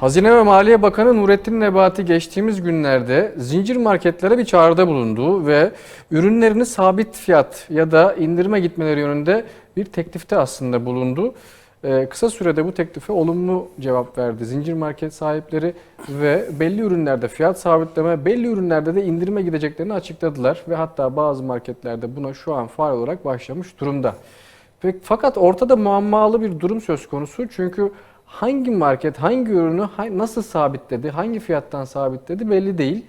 Hazine ve Maliye Bakanı Nurettin Nebati geçtiğimiz günlerde zincir marketlere bir çağrıda bulundu ve ürünlerini sabit fiyat ya da indirime gitmeleri yönünde bir teklifte aslında bulundu. Ee, kısa sürede bu teklife olumlu cevap verdi zincir market sahipleri ve belli ürünlerde fiyat sabitleme, belli ürünlerde de indirime gideceklerini açıkladılar ve hatta bazı marketlerde buna şu an faal olarak başlamış durumda. Fakat ortada muammalı bir durum söz konusu çünkü hangi market hangi ürünü nasıl sabitledi, hangi fiyattan sabitledi belli değil.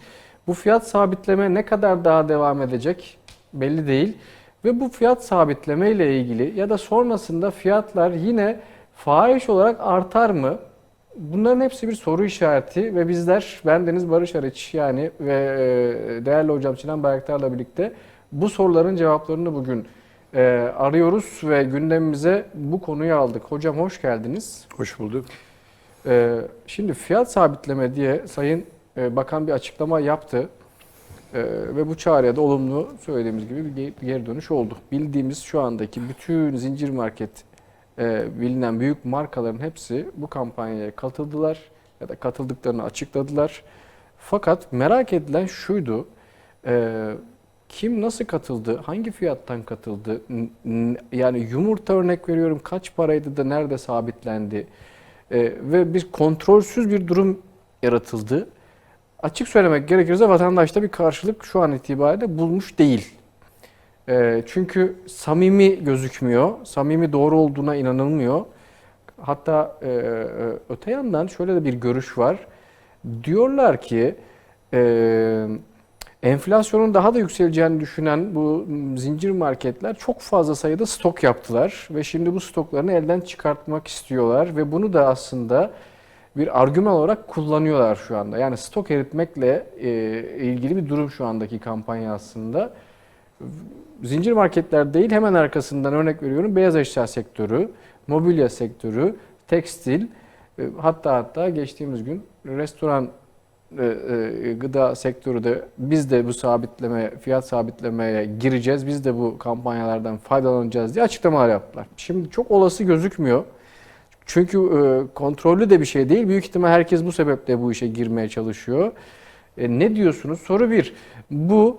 Bu fiyat sabitleme ne kadar daha devam edecek belli değil. Ve bu fiyat sabitleme ile ilgili ya da sonrasında fiyatlar yine fahiş olarak artar mı? Bunların hepsi bir soru işareti ve bizler ben Deniz Barış Arıç yani ve e, değerli hocam Sinan Bayraktar'la birlikte bu soruların cevaplarını bugün e, arıyoruz ve gündemimize bu konuyu aldık. Hocam hoş geldiniz. Hoş bulduk. Ee, şimdi fiyat sabitleme diye Sayın e, Bakan bir açıklama yaptı. Ee, ve bu çağrıya da olumlu söylediğimiz gibi bir geri dönüş oldu. Bildiğimiz şu andaki bütün zincir market e, bilinen büyük markaların hepsi bu kampanyaya katıldılar ya da katıldıklarını açıkladılar. Fakat merak edilen şuydu. e, kim nasıl katıldı? Hangi fiyattan katıldı? Yani yumurta örnek veriyorum kaç paraydı da nerede sabitlendi? Ee, ve bir kontrolsüz bir durum yaratıldı. Açık söylemek gerekirse vatandaşta bir karşılık şu an itibariyle bulmuş değil. Ee, çünkü samimi gözükmüyor, samimi doğru olduğuna inanılmıyor. Hatta e, e, öte yandan şöyle de bir görüş var. Diyorlar ki e, enflasyonun daha da yükseleceğini düşünen bu zincir marketler çok fazla sayıda stok yaptılar ve şimdi bu stoklarını elden çıkartmak istiyorlar ve bunu da aslında bir argüman olarak kullanıyorlar şu anda. Yani stok eritmekle e, ilgili bir durum şu andaki kampanya aslında. Zincir marketler değil hemen arkasından örnek veriyorum beyaz eşya sektörü, mobilya sektörü, tekstil e, hatta hatta geçtiğimiz gün restoran gıda sektörü de biz de bu sabitleme, fiyat sabitlemeye gireceğiz. Biz de bu kampanyalardan faydalanacağız diye açıklamalar yaptılar. Şimdi çok olası gözükmüyor. Çünkü e, kontrollü de bir şey değil. Büyük ihtimal herkes bu sebeple bu işe girmeye çalışıyor. E, ne diyorsunuz? Soru bir. Bu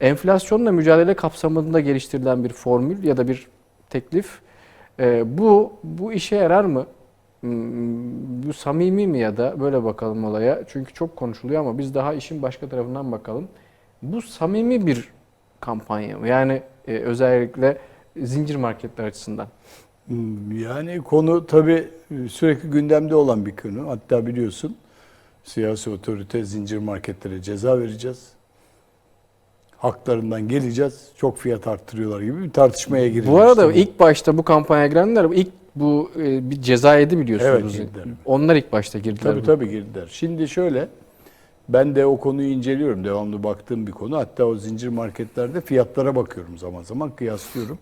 enflasyonla mücadele kapsamında geliştirilen bir formül ya da bir teklif. E, bu bu işe yarar mı? Hmm, Bu samimi mi ya da böyle bakalım olaya. Çünkü çok konuşuluyor ama biz daha işin başka tarafından bakalım. Bu samimi bir kampanya mı? Yani e, özellikle zincir marketler açısından. Hmm, Yani konu tabii sürekli gündemde olan bir konu. Hatta biliyorsun siyasi otorite zincir marketlere ceza vereceğiz. Haklarından geleceğiz. Çok fiyat arttırıyorlar gibi bir tartışmaya girilmiş. Bu arada ilk başta bu kampanya girenler ilk bu e, bir ceza yedi biliyorsunuz. Evet, girdiler. Onlar ilk başta girdiler. Tabii tabii girdiler. Şimdi şöyle ben de o konuyu inceliyorum. Devamlı baktığım bir konu. Hatta o zincir marketlerde fiyatlara bakıyorum zaman zaman kıyaslıyorum.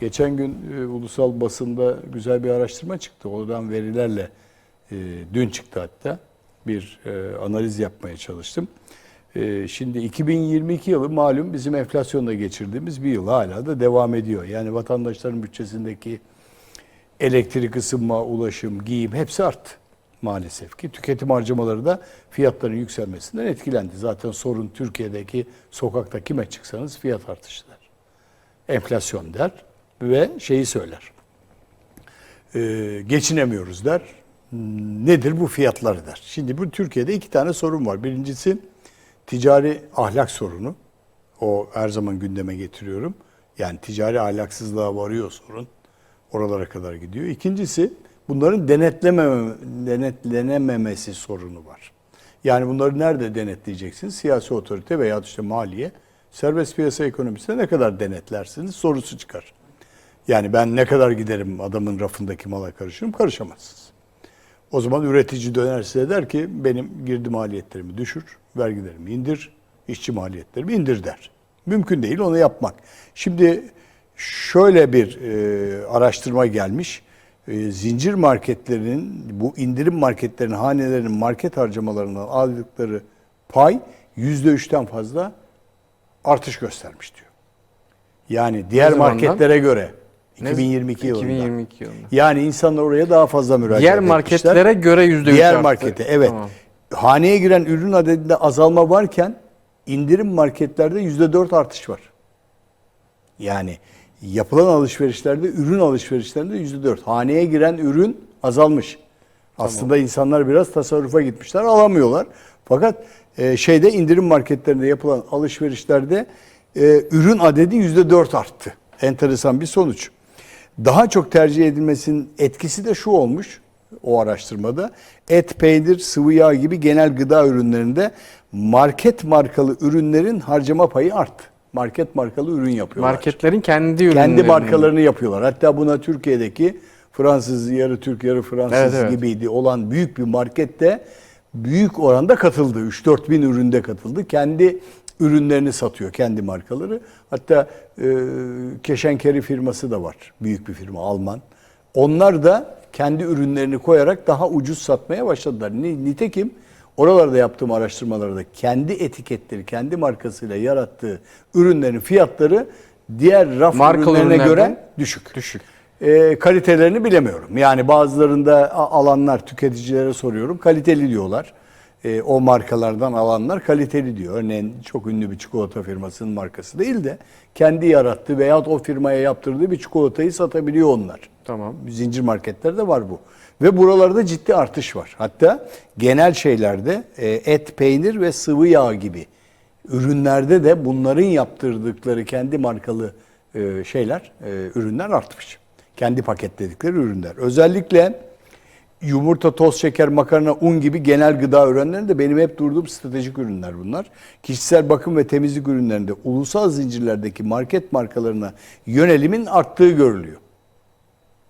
Geçen gün e, ulusal basında güzel bir araştırma çıktı. Oradan verilerle e, dün çıktı hatta bir e, analiz yapmaya çalıştım. E, şimdi 2022 yılı malum bizim enflasyonla geçirdiğimiz bir yıl hala da devam ediyor. Yani vatandaşların bütçesindeki elektrik, ısınma, ulaşım, giyim hepsi arttı maalesef ki. Tüketim harcamaları da fiyatların yükselmesinden etkilendi. Zaten sorun Türkiye'deki sokakta kime çıksanız fiyat artışı der. Enflasyon der ve şeyi söyler. Ee, geçinemiyoruz der. Nedir bu fiyatları der. Şimdi bu Türkiye'de iki tane sorun var. Birincisi ticari ahlak sorunu. O her zaman gündeme getiriyorum. Yani ticari ahlaksızlığa varıyor sorun. Oralara kadar gidiyor. İkincisi bunların denetlememe, denetlenememesi sorunu var. Yani bunları nerede denetleyeceksiniz? Siyasi otorite veya işte maliye, serbest piyasa ekonomisinde ne kadar denetlersiniz sorusu çıkar. Yani ben ne kadar giderim adamın rafındaki mala karışırım? Karışamazsınız. O zaman üretici döner size der ki benim girdi maliyetlerimi düşür, vergilerimi indir, işçi maliyetlerimi indir der. Mümkün değil onu yapmak. Şimdi şöyle bir e, araştırma gelmiş. E, zincir marketlerinin, bu indirim marketlerin, hanelerinin market harcamalarından aldıkları pay %3'ten fazla artış göstermiş diyor. Yani diğer marketlere göre 2022 yılında. 2022 yılında. Yani insanlar oraya daha fazla müracaat Diğer etmişler. marketlere göre %3 Diğer arttı. markete evet. Tamam. Haneye giren ürün adedinde azalma varken indirim marketlerde %4 artış var. Yani yapılan alışverişlerde ürün alışverişlerinde %4. Haneye giren ürün azalmış. Aslında insanlar biraz tasarrufa gitmişler, alamıyorlar. Fakat e, şeyde indirim marketlerinde yapılan alışverişlerde e, ürün adedi %4 arttı. Enteresan bir sonuç. Daha çok tercih edilmesinin etkisi de şu olmuş o araştırmada. Et, peynir, sıvı yağ gibi genel gıda ürünlerinde market markalı ürünlerin harcama payı arttı. Market markalı ürün yapıyorlar. Marketlerin kendi ürünlerini. Kendi markalarını yapıyorlar. Hatta buna Türkiye'deki Fransız yarı Türk yarı Fransız Evet, evet. gibiydi olan büyük bir markette büyük oranda katıldı. 3-4 bin üründe katıldı. Kendi ürünlerini satıyor, kendi markaları. Hatta e, Keşenkeri firması da var. Büyük bir firma, Alman. Onlar da kendi ürünlerini koyarak daha ucuz satmaya başladılar. Ni- Nitekim oralarda yaptığım araştırmalarda kendi etiketleri, kendi markasıyla yarattığı ürünlerin fiyatları diğer raf Markalı ürünlerine göre düşük. Düşük. E, kalitelerini bilemiyorum. Yani bazılarında alanlar tüketicilere soruyorum. Kaliteli diyorlar. E, o markalardan alanlar kaliteli diyor. Örneğin çok ünlü bir çikolata firmasının markası değil de kendi yarattığı veyahut o firmaya yaptırdığı bir çikolatayı satabiliyor onlar. Tamam. Zincir marketlerde var bu. Ve buralarda ciddi artış var. Hatta genel şeylerde e, et, peynir ve sıvı yağ gibi ürünlerde de bunların yaptırdıkları kendi markalı e, şeyler, e, ürünler artmış. Kendi paketledikleri ürünler. Özellikle yumurta, toz şeker, makarna, un gibi genel gıda ürünlerinde benim hep durduğum stratejik ürünler bunlar. Kişisel bakım ve temizlik ürünlerinde ulusal zincirlerdeki market markalarına yönelimin arttığı görülüyor.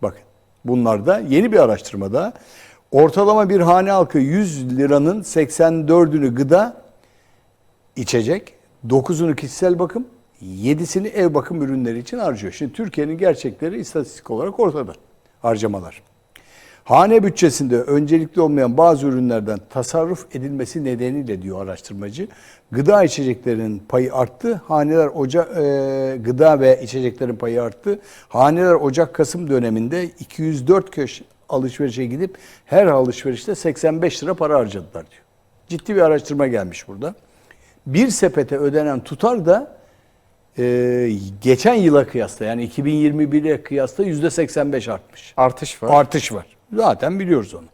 Bakın bunlar da yeni bir araştırmada ortalama bir hane halkı 100 liranın 84'ünü gıda, içecek, 9'unu kişisel bakım, 7'sini ev bakım ürünleri için harcıyor. Şimdi Türkiye'nin gerçekleri istatistik olarak ortada harcamalar. Hane bütçesinde öncelikli olmayan bazı ürünlerden tasarruf edilmesi nedeniyle diyor araştırmacı, gıda içeceklerinin payı arttı. Haneler Ocak e, gıda ve içeceklerin payı arttı. Haneler Ocak-Kasım döneminde 204 köş alışverişe gidip her alışverişte 85 lira para harcadılar diyor. Ciddi bir araştırma gelmiş burada. Bir sepete ödenen tutar da e, geçen yıla kıyasla yani 2021'e kıyasla %85 artmış Artış var. artış var. Zaten biliyoruz onu.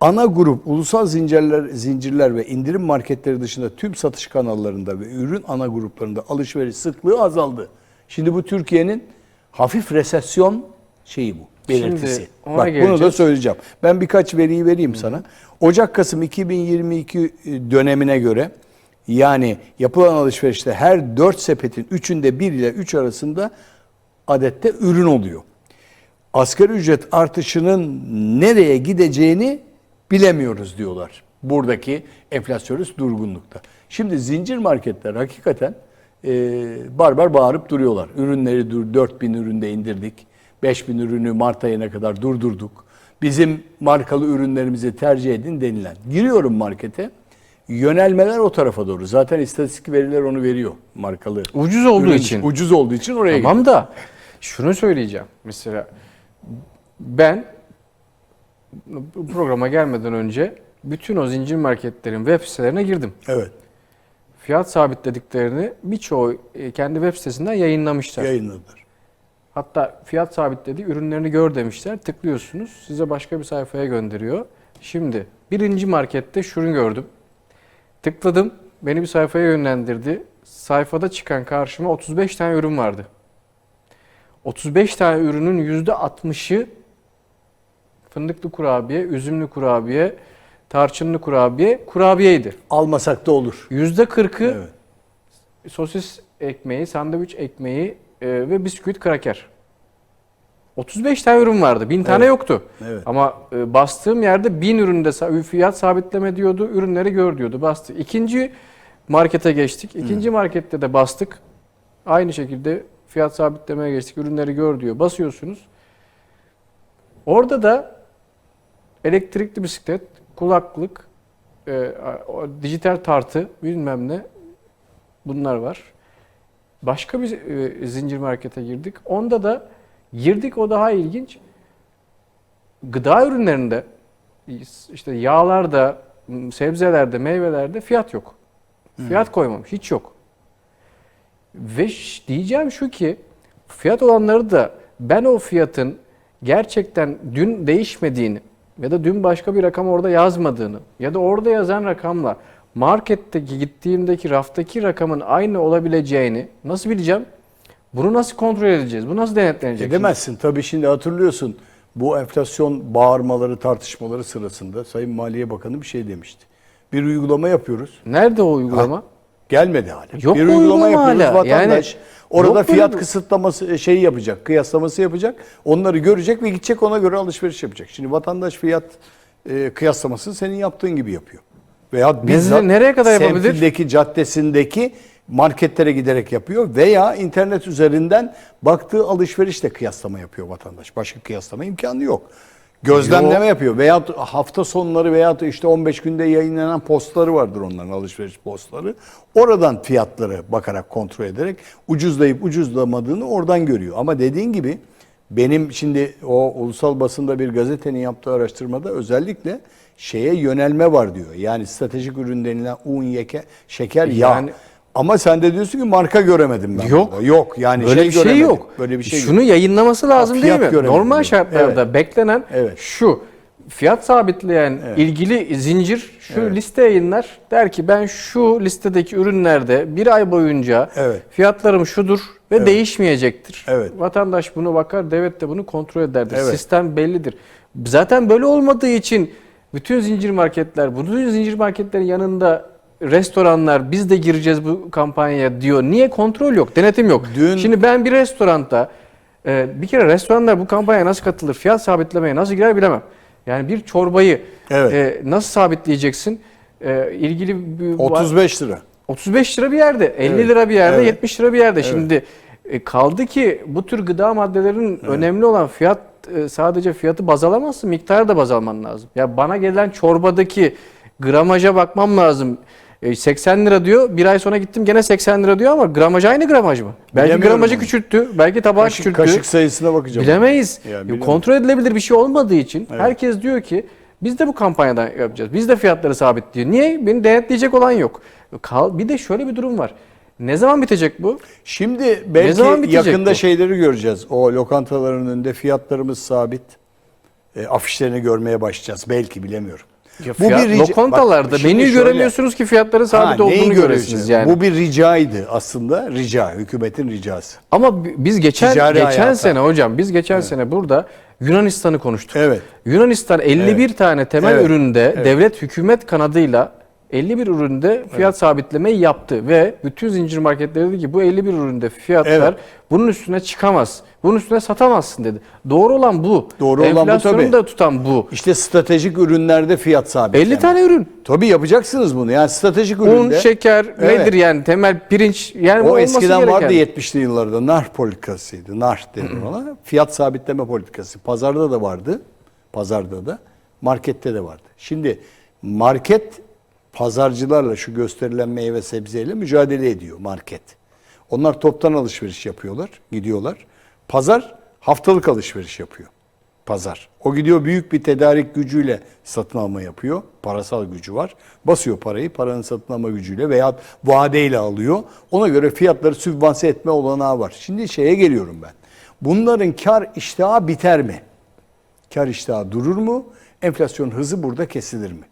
Ana grup ulusal zincirler, zincirler ve indirim marketleri dışında tüm satış kanallarında ve ürün ana gruplarında alışveriş sıklığı azaldı. Şimdi bu Türkiye'nin hafif resesyon şeyi bu. Belirtisi. Şimdi Bak bunu da söyleyeceğim. Ben birkaç veriyi vereyim sana. Ocak-Kasım 2022 dönemine göre yani yapılan alışverişte her 4 sepetin 3'ünde 1 ile 3 arasında adette ürün oluyor asgari ücret artışının nereye gideceğini bilemiyoruz diyorlar. Buradaki enflasyonist durgunlukta. Şimdi zincir marketler hakikaten e, barbar bağırıp duruyorlar. Ürünleri dur 4000 üründe indirdik. 5000 ürünü Mart ayına kadar durdurduk. Bizim markalı ürünlerimizi tercih edin denilen. Giriyorum markete. Yönelmeler o tarafa doğru. Zaten istatistik veriler onu veriyor markalı. Ucuz olduğu ürün- için. Ucuz olduğu için oraya Tamam da şunu söyleyeceğim. Mesela ben programa gelmeden önce bütün o zincir marketlerin web sitelerine girdim. Evet. Fiyat sabitlediklerini birçoğu e, kendi web sitesinden yayınlamışlar. Yayınladılar. Hatta fiyat sabitledi, ürünlerini gör demişler. Tıklıyorsunuz, size başka bir sayfaya gönderiyor. Şimdi birinci markette şunu gördüm. Tıkladım, beni bir sayfaya yönlendirdi. Sayfada çıkan karşıma 35 tane ürün vardı. 35 tane ürünün %60'ı fındıklı kurabiye, üzümlü kurabiye, tarçınlı kurabiye, kurabiyeydi. Almasak da olur. %40'ı Evet. sosis ekmeği, sandviç ekmeği e, ve bisküvit kraker. 35 tane ürün vardı. 1000 tane Evet. yoktu. Evet. Ama e, bastığım yerde 1000 üründe fiyat sabitleme diyordu. Ürünleri gör diyordu. Bastı. İkinci markete geçtik. İkinci markette de bastık. Aynı şekilde fiyat sabitlemeye geçtik. Ürünleri gör diyor. Basıyorsunuz. Orada da elektrikli bisiklet, kulaklık, e, dijital tartı bilmem ne bunlar var. Başka bir e, zincir markete girdik. Onda da Girdik o daha ilginç. Gıda ürünlerinde işte yağlarda, sebzelerde, meyvelerde fiyat yok. Fiyat koymamış, hiç yok. Ve diyeceğim şu ki fiyat olanları da ben o fiyatın gerçekten dün değişmediğini ya da dün başka bir rakam orada yazmadığını ya da orada yazan rakamla marketteki gittiğimdeki raftaki rakamın aynı olabileceğini nasıl bileceğim? Bunu nasıl kontrol edeceğiz? Bu nasıl denetlenecek? Edemezsin. Tabii şimdi hatırlıyorsun bu enflasyon bağırmaları, tartışmaları sırasında Sayın Maliye Bakanı bir şey demişti. Bir uygulama yapıyoruz. Nerede o uygulama? Gelmedi hala. Yok bir uygulama uygulama yapıyoruz hala? vatandaş. Yani orada fiyat bir- kısıtlaması şeyi yapacak, kıyaslaması yapacak. Onları görecek ve gidecek ona göre alışveriş yapacak. Şimdi vatandaş fiyat e, kıyaslamasını senin yaptığın gibi yapıyor. Veya bizzat nereye kadar yapabilir? semtindeki, caddesindeki marketlere giderek yapıyor veya internet üzerinden baktığı alışverişle kıyaslama yapıyor vatandaş. Başka kıyaslama imkanı yok. Gözlemleme Yok. yapıyor veya hafta sonları veya işte 15 günde yayınlanan postları vardır onların alışveriş postları. Oradan fiyatları bakarak kontrol ederek ucuzlayıp ucuzlamadığını oradan görüyor. Ama dediğin gibi benim şimdi o ulusal basında bir gazetenin yaptığı araştırmada özellikle şeye yönelme var diyor. Yani stratejik ürün denilen un, yeke, şeker, yağ. Ama sen de diyorsun ki marka göremedim ben. Yok. burada. Yok yani Böyle bir şey göremedim. yok. Böyle bir şey Şunu yok. yayınlaması lazım Ha, değil mi? Normal şartlarda Evet. beklenen Evet. şu. Fiyat sabitleyen ilgili zincir şu Evet. liste yayınlar. Der ki ben şu listedeki ürünlerde bir ay boyunca Evet. fiyatlarım şudur ve değişmeyecektir. Evet. Vatandaş bunu bakar, devlet de bunu kontrol ederdir. Evet. Sistem bellidir. Zaten böyle olmadığı için bütün zincir marketler, bütün zincir marketlerin yanında restoranlar biz de gireceğiz bu kampanyaya diyor. Niye kontrol yok, denetim yok. Dün- Şimdi ben bir restoranda e, bir kere restoranlar bu kampanyaya nasıl katılır, fiyat sabitlemeye nasıl girer bilemem. Yani bir çorbayı Evet. e, nasıl sabitleyeceksin? E, ilgili bir 35 lira. 35 lira bir yerde, 50 Evet. lira bir yerde, Evet. 70 lira bir yerde. Şimdi e, kaldı ki bu tür gıda maddelerinin önemli olan fiyat e, sadece fiyatı baz alamazsın, miktarı da baz alman lazım. Ya bana gelen çorbadaki gramaja bakmam lazım. E, 80 lira diyor. Bir ay sonra gittim gene 80 lira diyor ama gramaj aynı gramaj mı? Belki gramajı onu. küçülttü, belki tabağı Kaşık, küçülttü. kaşık sayısına bakacağım. Bilemeyiz. Ya, Ya, bilemem. Kontrol edilebilir bir şey olmadığı için Evet. herkes diyor ki biz de bu kampanyadan yapacağız. Biz de fiyatları sabitliyor. Niye? Beni denetleyecek olan yok. Bir de şöyle bir durum var. Ne zaman bitecek bu? Şimdi Ne belki zaman bitecek yakında bu? şeyleri göreceğiz. O lokantaların önünde fiyatlarımız sabit. E, afişlerini görmeye başlayacağız. Belki bilemiyorum. Bu bir rica- lokantalarda Bak, şimdi menü şöyle- göremiyorsunuz ki fiyatların sabit Ha, olduğunu görüyorsunuz? göresiniz yani. Bu bir ricaydı aslında. Rica, hükümetin ricası. Ama bi- biz geçen Ticari geçen hayata. sene hocam biz geçen sene burada Yunanistan'ı konuştuk. Evet. Yunanistan 51 tane temel Evet. üründe Evet. devlet hükümet kanadıyla 51 üründe fiyat sabitlemeyi yaptı ve bütün zincir marketleri dedi ki bu 51 üründe fiyatlar Evet. bunun üstüne çıkamaz. Bunun üstüne satamazsın dedi. Doğru olan bu. Doğru olan bu Enflasyonu tabii. da tutan bu. İşte stratejik ürünlerde fiyat sabit. 50 tane ürün. Tabii yapacaksınız bunu. Yani stratejik Un, üründe. şeker Evet. nedir yani temel pirinç yani bu O eskiden gereken. vardı 70'li yıllarda nar politikasıydı. Nar denir ona. Fiyat sabitleme politikası. Pazarda da vardı. Pazarda da. Markette de vardı. Şimdi market pazarcılarla şu gösterilen meyve sebzeyle mücadele ediyor market. Onlar toptan alışveriş yapıyorlar, gidiyorlar. Pazar haftalık alışveriş yapıyor. Pazar. O gidiyor büyük bir tedarik gücüyle satın alma yapıyor. Parasal gücü var. Basıyor parayı paranın satın alma gücüyle veya vadeyle alıyor. Ona göre fiyatları sübvanse etme olanağı var. Şimdi şeye geliyorum ben. Bunların kar iştahı biter mi? Kar iştahı durur mu? Enflasyon hızı burada kesilir mi?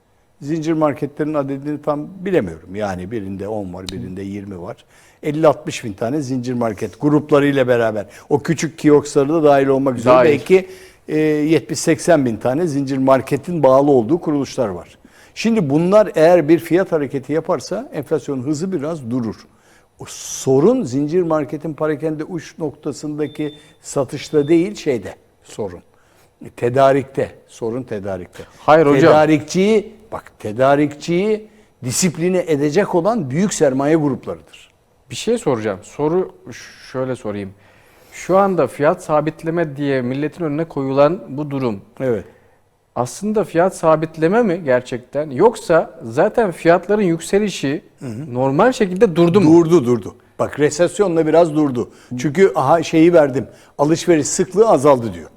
Zincir marketlerin adedini tam bilemiyorum. Yani birinde 10 var, birinde 20 var. 50-60 bin tane zincir market gruplarıyla beraber. O küçük kioskları da dahil olmak üzere Dahil. belki e, 70-80 bin tane zincir marketin bağlı olduğu kuruluşlar var. Şimdi bunlar eğer bir fiyat hareketi yaparsa enflasyonun hızı biraz durur. O sorun zincir marketin parakende uç noktasındaki satışta değil şeyde sorun. Tedarikte. Sorun tedarikte. Hayır hocam. Tedarikçiyi bak tedarikçiyi disipline edecek olan büyük sermaye gruplarıdır. Bir şey soracağım. Soru şöyle sorayım. Şu anda fiyat sabitleme diye milletin önüne koyulan bu durum Evet. aslında fiyat sabitleme mi gerçekten yoksa zaten fiyatların yükselişi normal şekilde durdu mu? Durdu durdu. Bak resesyonla biraz durdu. Çünkü aha şeyi verdim. Alışveriş sıklığı azaldı diyor.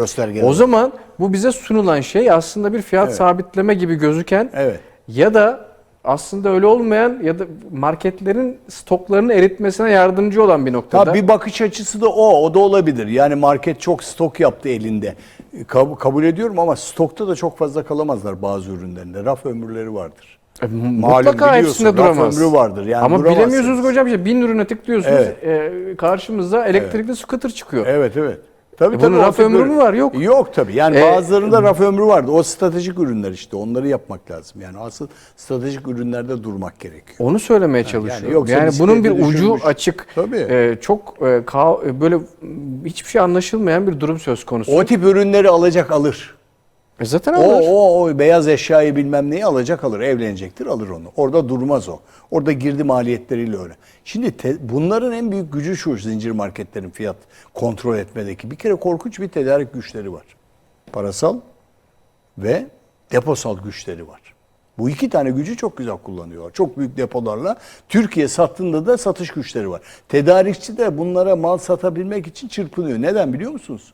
Göstergeler. O zaman bu bize sunulan şey aslında bir fiyat Evet. sabitleme gibi gözüken Evet. ya da aslında öyle olmayan ya da marketlerin stoklarını eritmesine yardımcı olan bir noktada. Tabii bir bakış açısı da o. O da olabilir. Yani market çok stok yaptı elinde. Kab- kabul ediyorum ama stokta da çok fazla kalamazlar bazı ürünlerinde. Raf ömürleri vardır. E, mutlaka hepsinde raf duramaz. ömrü vardır. Yani Ama bilemiyorsunuz hocam işte bin ürüne tıklıyorsunuz Evet. e, karşımıza elektrikli scooter çıkıyor. Evet evet. Tabii, E bunun tabii, raf ömrü mü var? Yok. Yok tabii. Yani E, bazılarında raf ömrü vardı. O stratejik ürünler işte. Onları yapmak lazım. Yani asıl stratejik ürünlerde durmak gerekiyor. Onu söylemeye çalışıyorum. Yani, yoksa bunun bir bisiklete ucu açık, Tabii. e, çok e, e, böyle hiçbir şey anlaşılmayan bir durum söz konusu. O tip ürünleri alacak alır. E zaten O, alır. o, o beyaz eşyayı bilmem neyi alacak alır. Evlenecektir alır onu. Orada durmaz o. Orada girdi maliyetleriyle öyle. Şimdi te- bunların en büyük gücü şu zincir marketlerin fiyat kontrol etmedeki. Bir kere korkunç bir tedarik güçleri var. Parasal ve deposal güçleri var. Bu iki tane gücü çok güzel kullanıyorlar. Çok büyük depolarla. Türkiye sattığında da satış güçleri var. Tedarikçi de bunlara mal satabilmek için çırpınıyor. Neden biliyor musunuz?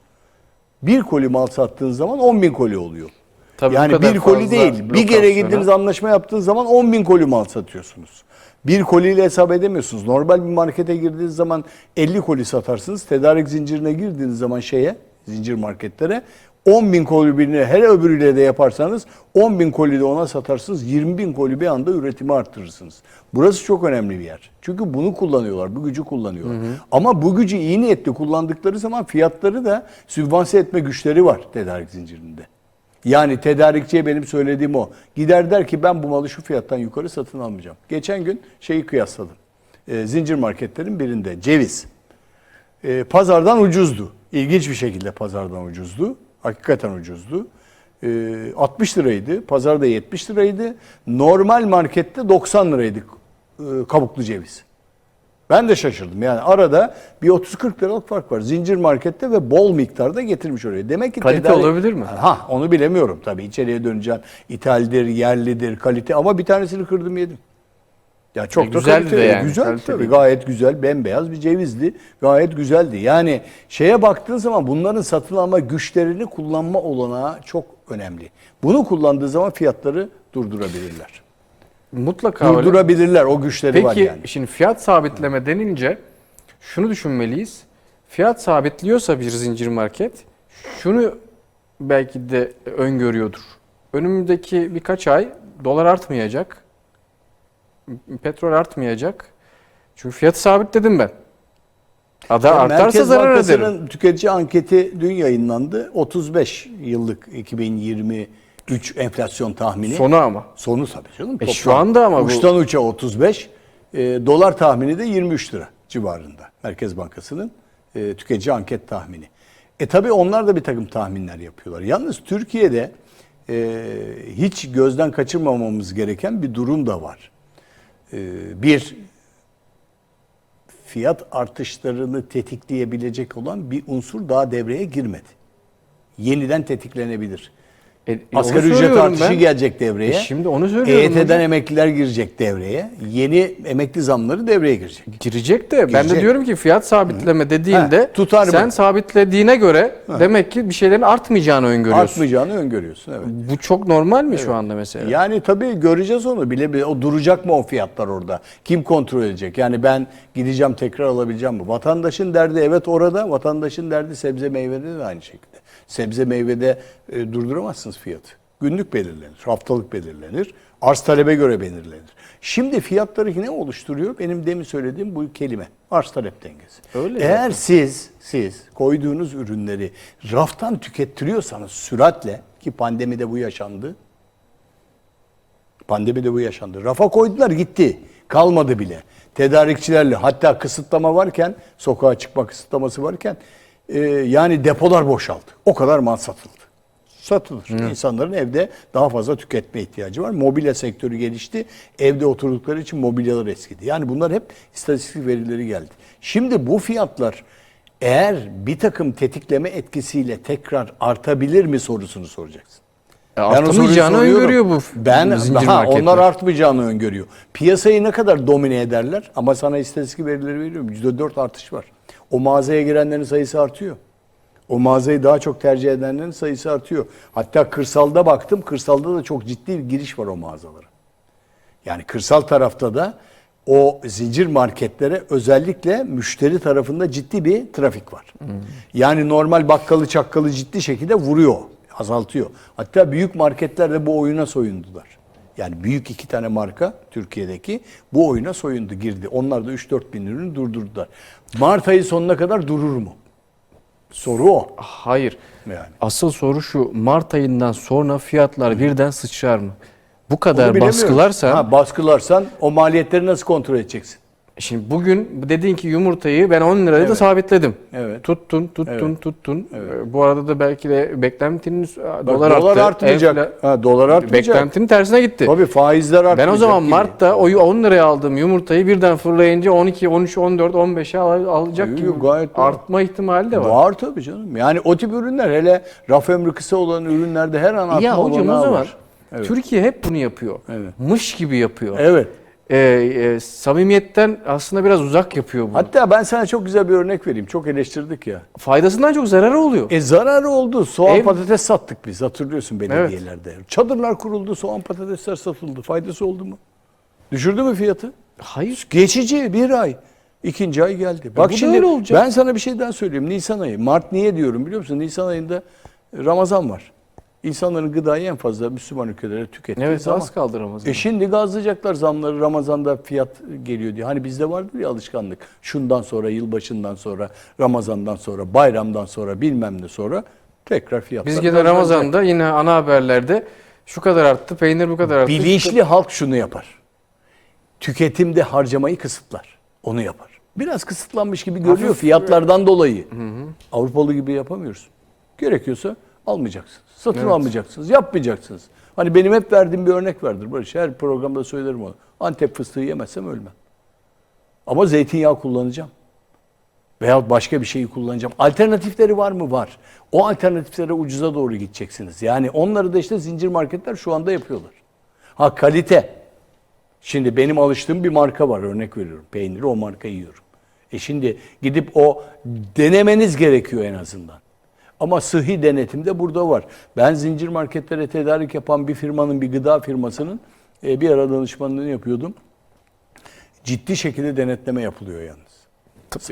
Bir koli mal sattığın zaman 10 bin koli oluyor. Tabii yani bir koli değil. Bir kere gittiniz anlaşma yaptığınız zaman 10 bin koli mal satıyorsunuz. Bir koliyle hesap edemiyorsunuz. Normal bir markete girdiğiniz zaman 50 koli satarsınız. Tedarik zincirine girdiğiniz zaman şeye, zincir marketlere 10 bin koli birini her öbürüyle de yaparsanız 10 bin koli de ona satarsınız. 20 bin koli bir anda üretimi arttırırsınız. Burası çok önemli bir yer. Çünkü bunu kullanıyorlar, bu gücü kullanıyorlar. Ama bu gücü iyi niyetli kullandıkları zaman fiyatları da sübvanse etme güçleri var tedarik zincirinde. Yani tedarikçiye benim söylediğim o. Gider der ki ben bu malı şu fiyattan yukarı satın almayacağım. Geçen gün şeyi kıyasladım. Ee, zincir marketlerin birinde ceviz. Ee, pazardan ucuzdu. İlginç bir şekilde pazardan ucuzdu. Hakikaten ucuzdu. Ee, 60 liraydı. Pazarda 70 liraydı. Normal markette 90 liraydı e, kabuklu ceviz. Ben de şaşırdım. Yani arada bir 30-40 liralık fark var. Zincir markette ve bol miktarda getirmiş oraya. Demek ki Kalite olabilir mi? Ha onu bilemiyorum tabii. İçeriye döneceğim. İthaldir, yerlidir, kalite ama bir tanesini kırdım yedim. Ya çok E, da güzeldi kaliteli. yani, Güzel kaliteli. tabii. Gayet güzel, bembeyaz bir cevizdi. Gayet güzeldi. Yani şeye baktığın zaman bunların satın alma güçlerini kullanma olanağı çok önemli. Bunu kullandığı zaman fiyatları durdurabilirler. Mutlaka öyle. Durdurabilirler. O güçleri var Peki yani. şimdi fiyat sabitleme denince şunu düşünmeliyiz. Fiyat sabitliyorsa bir zincir market şunu belki de öngörüyordur. Önümüzdeki birkaç ay dolar artmayacak. Petrol artmayacak. Çünkü fiyatı sabitledim ben. Ada Ya artarsa Merkez zarar Bankası'nın ederim. tüketici anketi dün yayınlandı. 35 yıllık 2023 enflasyon tahmini. Sonu ama. Sonu tabii canım. E şu anda ama bu- Uçtan uça 35. e, dolar tahmini de 23 lira civarında. Merkez Bankası'nın e, tüketici anket tahmini. E tabii onlar da bir takım tahminler yapıyorlar. Yalnız Türkiye'de e, hiç gözden kaçırmamamız gereken bir durum da var. E, bir, fiyat artışlarını tetikleyebilecek olan bir unsur daha devreye girmedi. Yeniden tetiklenebilir. E, e, Asgari onu ücret söylüyorum artışı ben. gelecek devreye. E şimdi onu söylüyorum EYT'den hocam. emekliler girecek devreye. Yeni emekli zamları devreye girecek. Girecek de ben de Girecek. diyorum ki fiyat sabitleme dediğinde Ha, tutar mı? sen sabitlediğine göre demek ki bir şeylerin artmayacağını öngörüyorsun. Artmayacağını öngörüyorsun evet. Bu çok normal mi şu anda mesela? Yani tabii göreceğiz onu. Bile bile o duracak mı o fiyatlar orada? Kim kontrol edecek? Yani ben gideceğim tekrar alabileceğim mi? Vatandaşın derdi evet orada. Vatandaşın derdi sebze meyvede de aynı şekilde. Sebze meyvede e, durduramazsınız fiyatı. Günlük belirlenir, haftalık belirlenir, arz talebe göre belirlenir. Şimdi fiyatları ne oluşturuyor? Benim demin söylediğim bu kelime. Arz talep dengesi. Öyle Eğer zaten. siz siz koyduğunuz ürünleri raftan tükettiriyorsanız süratle ki pandemide bu yaşandı. Pandemide bu yaşandı. Rafa koydular gitti. Kalmadı bile. Tedarikçilerle hatta kısıtlama varken, sokağa çıkma kısıtlaması varken e, yani depolar boşaldı. O kadar mal satıldı. Satılır. İnsanların evde daha fazla tüketme ihtiyacı var. Mobilya sektörü gelişti. Evde oturdukları için mobilyalar eskidi. Yani bunlar hep istatistik verileri geldi. Şimdi bu fiyatlar eğer bir takım tetikleme etkisiyle tekrar artabilir mi sorusunu soracaksın. Soruyu artamayacağını öngörüyor bu Ben zincir ha, marketler. onlar artmayacağını öngörüyor. Piyasayı ne kadar domine ederler? Ama sana istatistik verileri veriyorum. %4 artış var. O mağazaya girenlerin sayısı artıyor. O mağazayı daha çok tercih edenlerin sayısı artıyor. Hatta kırsalda baktım. Kırsalda da çok ciddi bir giriş var o mağazalara. Yani kırsal tarafta da o zincir marketlere özellikle müşteri tarafında ciddi bir trafik var. Yani normal bakkalı çakkalı ciddi şekilde vuruyor, azaltıyor. Hatta büyük marketler de bu oyuna soyundular. Yani büyük iki tane marka Türkiye'deki bu oyuna soyundu, girdi. Onlar da 3-4 bin ürünü durdurdular. Mart ayı sonuna kadar durur mu? Soru o. Hayır. Yani. Asıl soru şu. Mart ayından sonra fiyatlar birden sıçrar mı? Bu kadar bilemiyoruz. baskılarsa Ha, baskılarsan o maliyetleri nasıl kontrol edeceksin? Şimdi bugün dedin ki yumurtayı ben 10 liraya da Evet. sabitledim. Evet. Tuttun, tuttun, Evet. tuttun. Ee, Bu arada da belki de beklentinin Bak, dolar, arttı. artmayacak. Enfla- Ha, dolar artmayacak. Beklentinin tersine gitti. Tabii faizler artmayacak. Ben o zaman gibi. Mart'ta o 10 liraya aldığım yumurtayı birden fırlayınca 12, 13, 14, 15'e al- alacak Yok, gibi gayet doğru. artma ihtimali de var. Var tabii canım. Yani o tip ürünler hele raf ömrü kısa olan ürünlerde her an artma Ya olanağı zaman var. Evet. Türkiye hep bunu yapıyor. Evet. Mış gibi yapıyor. Evet. Ee, e, samimiyetten aslında biraz uzak yapıyor bunu. Hatta ben sana çok güzel bir örnek vereyim. Çok eleştirdik ya. Faydasından çok zararı oluyor. E zararı oldu. Soğan Ev- patates sattık biz hatırlıyorsun belediyelerde. Çadırlar kuruldu, soğan patatesler satıldı. Faydası oldu mu? Düşürdü mü fiyatı? Hayır. Geçici bir ay. İkinci ay geldi. bu Bak şimdi olacak. ben sana bir şey daha söyleyeyim. Nisan ayı. Mart niye diyorum biliyor musun? Nisan ayında Ramazan var. İnsanların gıdayı en fazla Müslüman ülkelere tükettiği Evet zaman. az kaldı Ramazan. E şimdi gazlayacaklar zamları Ramazan'da fiyat geliyor diye. Hani bizde vardır ya alışkanlık. Şundan sonra, yılbaşından sonra, Ramazan'dan sonra, bayramdan sonra, bilmem ne sonra tekrar fiyatlar Biz gene. Ramazan'da yine ana haberlerde şu kadar arttı, peynir bu kadar arttı. Bilinçli halk şunu yapar. Tüketimde harcamayı kısıtlar. Onu yapar. Biraz kısıtlanmış gibi görünüyor fiyatlardan dolayı. Avrupalı gibi yapamıyoruz. Gerekiyorsa almayacaksınız. Satın Evet. almayacaksınız. Yapmayacaksınız. Hani benim hep verdiğim bir örnek vardır Barış. Her programda söylerim onu. Antep fıstığı yemezsem ölmem. Ama zeytinyağı kullanacağım. Veyahut başka bir şeyi kullanacağım. Alternatifleri var mı? Var. O alternatiflere ucuza doğru gideceksiniz. Yani onları da işte zincir marketler şu anda yapıyorlar. Ha kalite. Şimdi benim alıştığım bir marka var örnek veriyorum. Peyniri o markayı yiyorum. E şimdi gidip o denemeniz gerekiyor en azından. Ama sıhhi denetim de burada var. Ben zincir marketlere tedarik yapan bir firmanın, bir gıda firmasının e, bir ara danışmanlığını yapıyordum. Ciddi şekilde denetleme yapılıyor yalnız.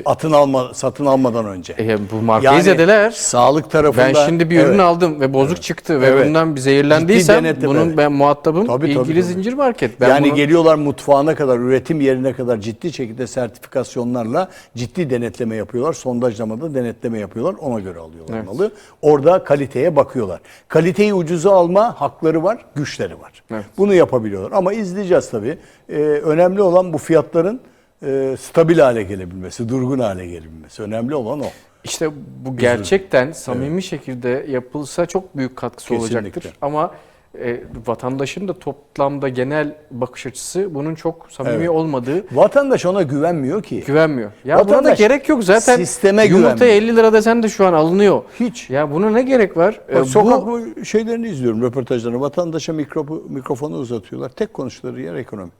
Atın alma, satın almadan önce. E, bu markayı zedeler. Sağlık tarafında. Ben şimdi bir ürün Evet. aldım ve bozuk çıktı ve Evet. bundan zehirlendiysem denetleme. bunun ben muhatabım Tabii, tabii, ilgili tabii. zincir market. Ben yani bunu- geliyorlar mutfağına kadar, üretim yerine kadar ciddi şekilde sertifikasyonlarla ciddi denetleme yapıyorlar. Sondajlamada denetleme yapıyorlar. Ona göre alıyorlar Evet. malı. Orada kaliteye bakıyorlar. Kaliteyi ucuza alma hakları var, güçleri var. Evet. Bunu yapabiliyorlar. Ama izleyeceğiz tabii. Ee, önemli olan bu fiyatların e, stabil hale gelebilmesi, durgun hale gelebilmesi. Önemli olan o. İşte bu gerçekten samimi şekilde yapılsa çok büyük katkısı Kesinlikle. olacaktır. Ama e, vatandaşın da toplamda genel bakış açısı bunun çok samimi Evet. olmadığı Vatandaş ona güvenmiyor ki. güvenmiyor. Ya buna da Vatandaş gerek yok zaten. sisteme güvenmiyor. 50 lira desen de şu an alınıyor. Hiç. Ya buna ne gerek var? Bak, E, sokak bu şeylerini izliyorum, röportajlarını. Vatandaşa mikrofu, mikrofonu uzatıyorlar. Tek konuştukları yer ekonomi.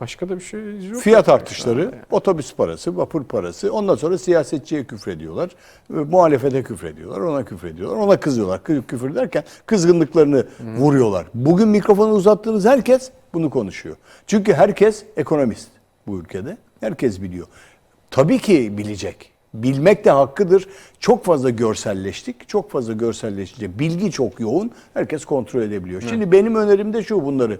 Başka da bir şey yok. Fiyat artışları, otobüs parası, vapur parası. Ondan sonra siyasetçiye küfrediyorlar. e, Muhalefete küfrediyorlar, ona küfrediyorlar, ona kızıyorlar. Kı- Küfür derken kızgınlıklarını vuruyorlar. Bugün mikrofonu uzattığınız herkes bunu konuşuyor. Çünkü herkes ekonomist bu ülkede. Herkes biliyor. Tabii ki bilecek. Bilmek de hakkıdır. Çok fazla görselleştik. Çok fazla görselleşince bilgi çok yoğun. Herkes kontrol edebiliyor. Şimdi benim önerim de şu bunları.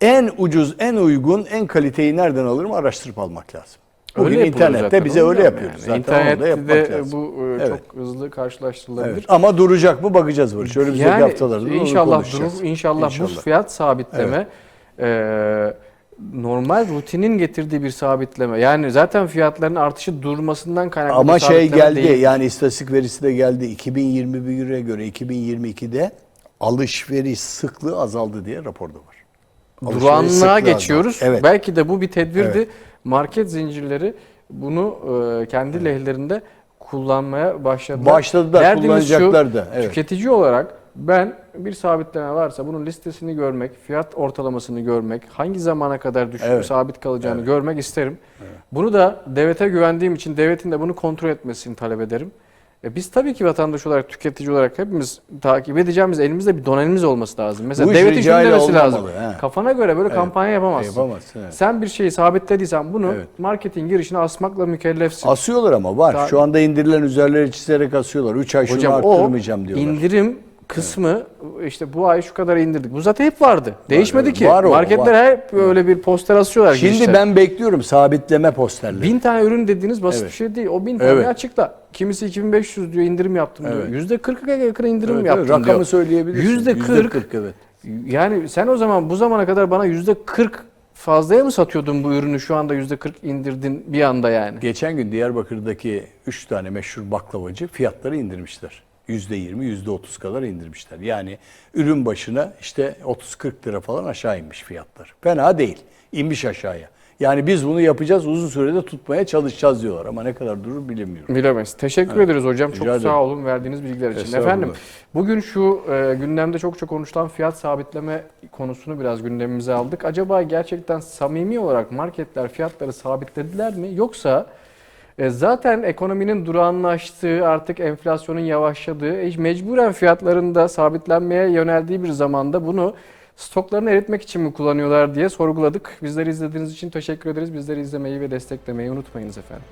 En ucuz, en uygun, en kaliteyi nereden alırım araştırıp almak lazım. Bugün Öyle yapılıyor internette zaten, bize öyle yapıyoruz. yani. Zaten İnternette yapmak de lazım. bu e, Evet. çok hızlı karşılaştırılabilir. Evet. Ama duracak mı bakacağız Barış. Önümüzdeki Yani haftalarda inşallah durur, inşallah, bu fiyat sabitleme e, normal rutinin getirdiği bir sabitleme. Yani zaten fiyatların artışı durmasından kaynaklı Ama bir şey geldi değil. yani istatistik verisi de geldi. 2021'e göre 2022'de alışveriş sıklığı azaldı diye raporda var. Duranlığa geçiyoruz. Evet. Belki de bu bir tedbirdi. Evet. Market zincirleri bunu e, kendi lehlerinde kullanmaya başladılar. Başladılar, Derdimiz şu, kullanacaklar da, evet. Tüketici olarak Ben bir sabitleme varsa bunun listesini görmek, fiyat ortalamasını görmek, hangi zamana kadar düşüp Evet. sabit kalacağını Evet. görmek isterim. Bunu da devlete güvendiğim için devletin de bunu kontrol etmesini talep ederim. E biz tabii ki vatandaş olarak, tüketici olarak hepimiz takip edeceğimiz elimizde bir donanımız olması lazım. Mesela Bu iş devletin şunu ricayla demesi lazım. olmamalı, he. Kafana göre böyle kampanya yapamazsın. Yapamazsın. evet. Sen bir şeyi sabitlediysen bunu Evet. marketin girişine asmakla mükellefsin. Asıyorlar ama var. Şu anda indirilen üzerleri çizerek asıyorlar. 3 ay şunu Hocam o arttırmayacağım diyorlar. indirim kısmı işte bu ay şu kadar indirdik. Bu zaten hep vardı. Değişmedi ki. Var o, Marketler var. hep böyle bir poster asıyorlar. Şimdi girişte. ben bekliyorum sabitleme posterleri. bin tane ürün dediğiniz basit Evet. bir şey değil. O bin tane Evet. açıkla. Kimisi 2500 diyor indirim yaptım diyor. Evet. Yüzde 40'a yakın indirim Evet, yaptım rakamı diyor. söyleyebilirsin. Yüzde kırk. evet. Yani sen o zaman bu zamana kadar bana yüzde 40 fazlaya mı satıyordun bu ürünü şu anda yüzde 40 indirdin bir anda yani? Geçen gün Diyarbakır'daki 3 tane meşhur baklavacı fiyatları indirmişler. %20, %30 kadar indirmişler. Yani ürün başına işte 30-40 lira falan aşağı inmiş fiyatlar. Fena değil. İnmiş aşağıya. Yani biz bunu yapacağız, uzun sürede tutmaya çalışacağız diyorlar. Ama ne kadar durur bilemiyorum. Bilemeyiz. Teşekkür ederiz hocam. Çok Rica ederim. sağ olun verdiğiniz bilgiler için. Efendim bugün şu e, gündemde çok çok konuşulan fiyat sabitleme konusunu biraz gündemimize aldık. Acaba gerçekten samimi olarak marketler fiyatları sabitlediler mi? Yoksa zaten ekonominin durağanlaştığı, artık enflasyonun yavaşladığı, e, mecburen fiyatların da sabitlenmeye yöneldiği bir zamanda bunu stoklarını eritmek için mi kullanıyorlar diye sorguladık. Bizleri izlediğiniz için teşekkür ederiz. Bizleri izlemeyi ve desteklemeyi unutmayınız efendim.